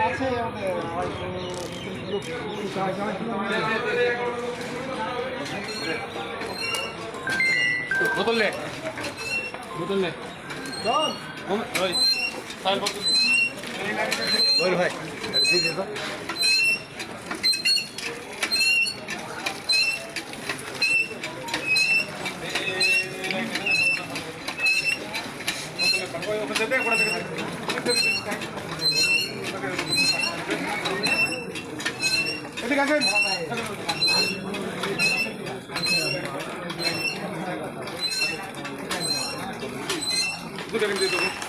আছে আমাদের বোতল নে। বোতল নে ওই সাইড বোতল ভাই দিদি তো এদিকে আসেন দুটো কেন